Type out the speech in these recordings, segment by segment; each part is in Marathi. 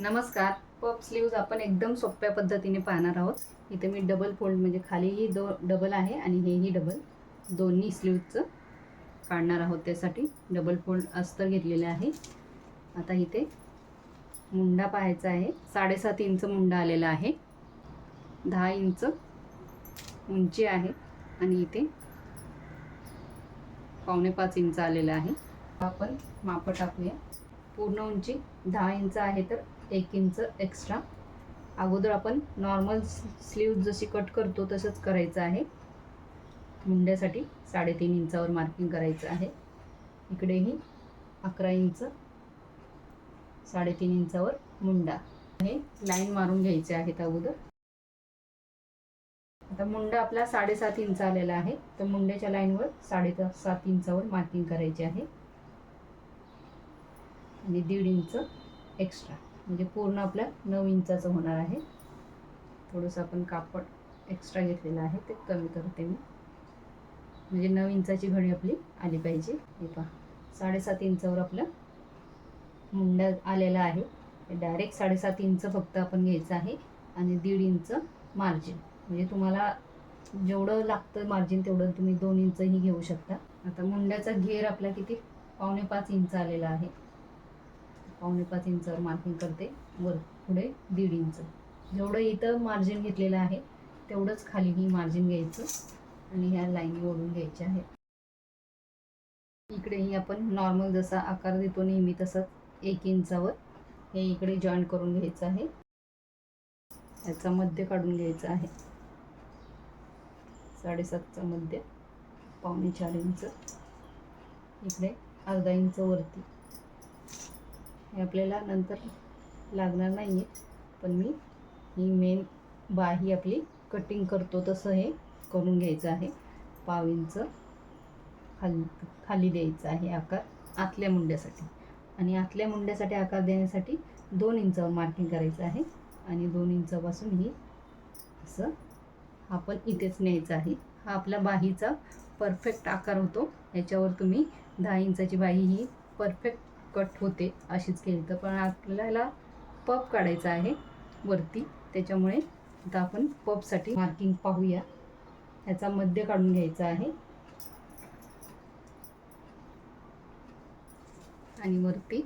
नमस्कार. पप स्लीव्ज आपण एकदम सोप्या पद्धतीने पाहणार आहोत. इथे मी डबल फोल्ड म्हणजे खालीही दो डबल आहे आणि हेही डबल दोन्ही स्लीव्जचं काढणार आहोत त्यासाठी. डबल फोल्ड अस्तर घेतलेलं आहे. आता इथे मुंडा पाहायचा आहे. साडेसात इंच मुंडा आलेला आहे. दहा इंच उंची आहे. आणि इथे पावणे पाच इंच आलेलं आहे. आपण माप टाकूया. पूर्ण उंची दहा इंच आहे तर एक इंच एक्स्ट्रा अगोदर आपण नॉर्मल स्लीव जशी कट करतो तसंच करायचं आहे. मुंड्यासाठी साडेतीन इंचावर मार्किंग करायचं आहे. इकडेही अकरा इंच साडेतीन इंचावर मुंडा. हे लाईन मारून घ्यायचे आहेत अगोदर. आता मुंडा आपला साडेसात इंच आलेला आहे. तर मुंड्याच्या लाईनवर साडे सात इंचावर मार्किंग करायचे आहे. आणि दीड इंच एक्स्ट्रा म्हणजे पूर्ण आपल्या नऊ इंचाचं होणार आहे. थोडंसं आपण कापड एक्स्ट्रा घेतलेलं आहे ते कमी करते मी. म्हणजे नऊ इंचाची घडी आपली आली पाहिजे. हे पहा साडेसात इंचावर आपलं मुंडा आलेला आहे. डायरेक्ट साडेसात इंच फक्त आपण घ्यायचं आहे आणि दीड इंच मार्जिन म्हणजे तुम्हाला जेवढं लागतं मार्जिन तेवढं तुम्ही दोन इंचही घेऊ शकता. आता मुंड्याचा घेर आपला किती? पावणे पाच इंच आलेला आहे. पावणे पाच इंचावर मार्किंग करते. वर पुढे दीड इंच. जेवढं इथं मार्जिन घेतलेलं आहे तेवढंच खाली ही मार्जिन घ्यायचं आणि ह्या लाईनी ओढून घ्यायच्या आहेत इकडेही आपण नॉर्मल जसा आकार देतो नेहमी तसाच एक इंचावर हे इकडे जॉईन करून घ्यायचं आहे. याचा मध्य काढून घ्यायचा आहे. साडेसातचा मध्य पावणे चार इंच. इकडे अर्धा इंच वरती. हे आपल्याला नंतर लागणार नाही आहे पण मी ही मेन बाही आपली कटिंग करतो तसं हे करून घ्यायचं आहे. पाव इंच खाली खाली द्यायचं आहे आकार आतल्या मुंड्यासाठी. आणि आतल्या मुंड्यासाठी आकार देण्यासाठी दोन इंचावर मार्किंग करायचं आहे. आणि दोन इंचापासून ही असं आपण इथेच न्यायचं आहे. हा आपला बाहीचा परफेक्ट आकार होतो. याच्यावर तुम्ही दहा इंचाची बाही ही परफेक्ट कट होते अशीच केली. तर पण आपल्याला पप काढायचा आहे वरती. त्याच्यामुळे आता आपण पपसाठी मार्किंग पाहूया. ह्याचा मध्य काढून घ्यायचा आहे. आणि वरती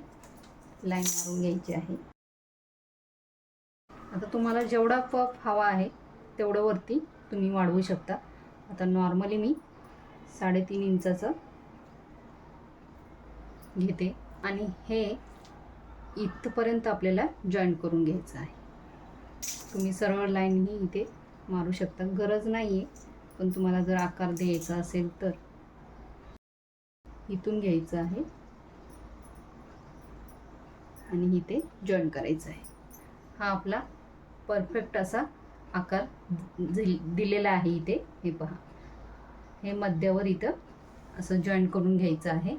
लाईन मारून घ्यायची आहे. आता तुम्हाला जेवढा पप हवा आहे तेवढं वरती तुम्ही वाढवू शकता. आता नॉर्मली मी साडेतीन इंचाचं घेते. आणि हे इथपर्यंत आपल्याला जॉईन करून घ्यायचं आहे. तुम्ही सरळ लाईनही इथे मारू शकता. गरज नाही आहे पण तुम्हाला जर आकार द्यायचा असेल तर. इथून घ्यायचं आहे. आणि इथे जॉईन करायचं आहे. हा आपला परफेक्ट असा आकार दिलेला आहे इथे. हे पहा. हे मध्यावर इथं असं जॉईन करून घ्यायचं आहे.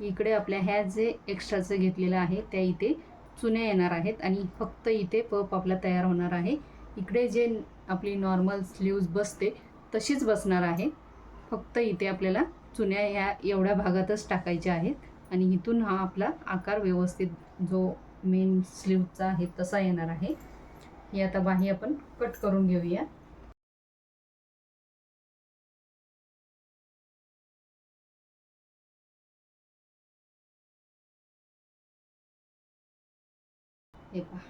इकडे आपल्या ह्या जे एक्स्ट्राचं घेतलेलं आहे त्या इथे चुन्या येणार आहेत आणि फक्त इथे पप आपला तयार होणार आहे. इकडे जे आपली नॉर्मल स्लीव्ज बसते तशीच बसणार आहे. फक्त इथे आपल्याला चुन्या ह्या एवढ्या भागातच टाकायच्या आहेत आणि इथून हा आपला आकार व्यवस्थित जो मेन स्लीवचा आहे तसा येणार आहे. ही आता बाही आपण कट करून घेऊया. हे पहा.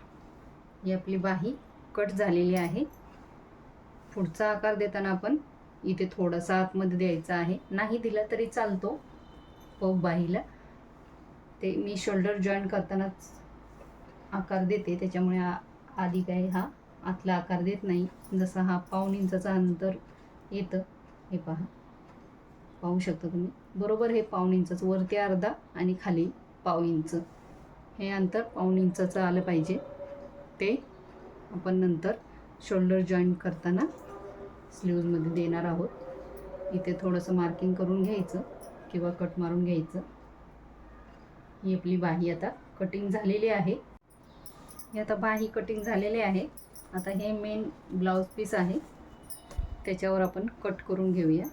ही आपली बाही कट झालेली आहे. पुढचा आकार देताना आपण इथे थोडासा आतमध्ये द्यायचा आहे. नाही दिला तरी चालतो. पग बाहीला. ते मी शोल्डर जॉईन करतानाच आकार देते. त्याच्यामुळे आ- आधी काय हा आतला आकार देत नाही. जसा हा पाऊन इंचाचा अंतर येतं. हे पहा. पाहू शकता तुम्ही. बरोबर हे पाऊन इंचाचं. वरती अर्धा आणि खाली पाव इंच. हे अंतर पाऊण इंचाचं आलं पाहिजे. ते आपण नंतर शोल्डर जॉईन करताना स्लीव्जमध्ये देणार आहोत. इथे थोडंसं मार्किंग करून घ्यायचं किंवा कट मारून घ्यायचं. ही आपली बाही आता कटिंग झालेली आहे. ही आता बाही कटिंग झालेली आहे. आता हे मेन ब्लाऊज पीस आहे. त्याच्यावर आपण कट करून घेऊया.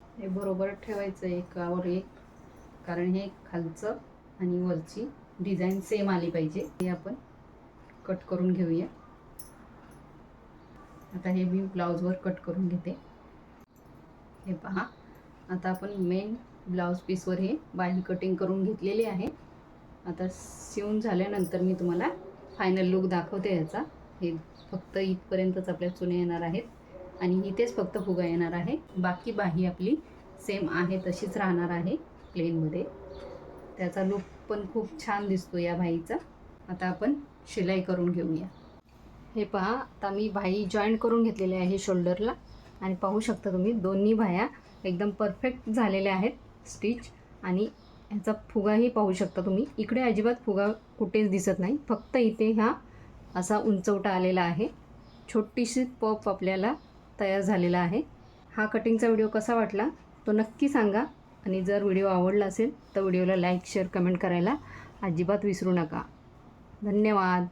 हे बरोबर ठेवायचं एकावर एक. कारण हे खालचं आणि वरची डिझाईन सेम आली पाहिजे. हे आपण कट करून घेऊया. आता हे मी ब्लाऊजवर कट करून घेते. हे पहा. आता आपण मेन ब्लाऊज पीसवर हे बाही कटिंग करून घेतलेली आहे. आता शिवून झाल्यानंतर मी तुम्हाला फायनल लुक दाखवते याचा. हे फक्त इथपर्यंतच आपल्या चुने येणार आहेत. आणि इथेच फक्त फुगा येणार आहे. बाकी बाही आपली सेम आहे तशीच राहणार आहे. प्लेनमध्ये त्याचा लुक पण खूप छान दिसतो या भाईचा. आता आपण शिलाई करून घेऊया. हे पहा आता मी भाई जॉईंट करून घेतलेले आहे शोल्डरला आणि पाहू शकता तुम्ही दोन्ही भाया एकदम परफेक्ट झालेल्या आहेत स्टिच आणि ह्याचा फुगाही पाहू शकता तुम्ही. इकडे अजिबात फुगा कुठेच दिसत नाही. फक्त इथे हा असा उंचवटा आलेला आहे. छोटीशी पप आपल्याला तयार झालेला आहे. हा कटिंगचा व्हिडिओ कसा वाटला तो नक्की सांगा. आणि जर व्हिडिओ आवडला असेल तर व्हिडिओला लाईक शेअर कमेंट करायला अजिबात विसरू नका. धन्यवाद.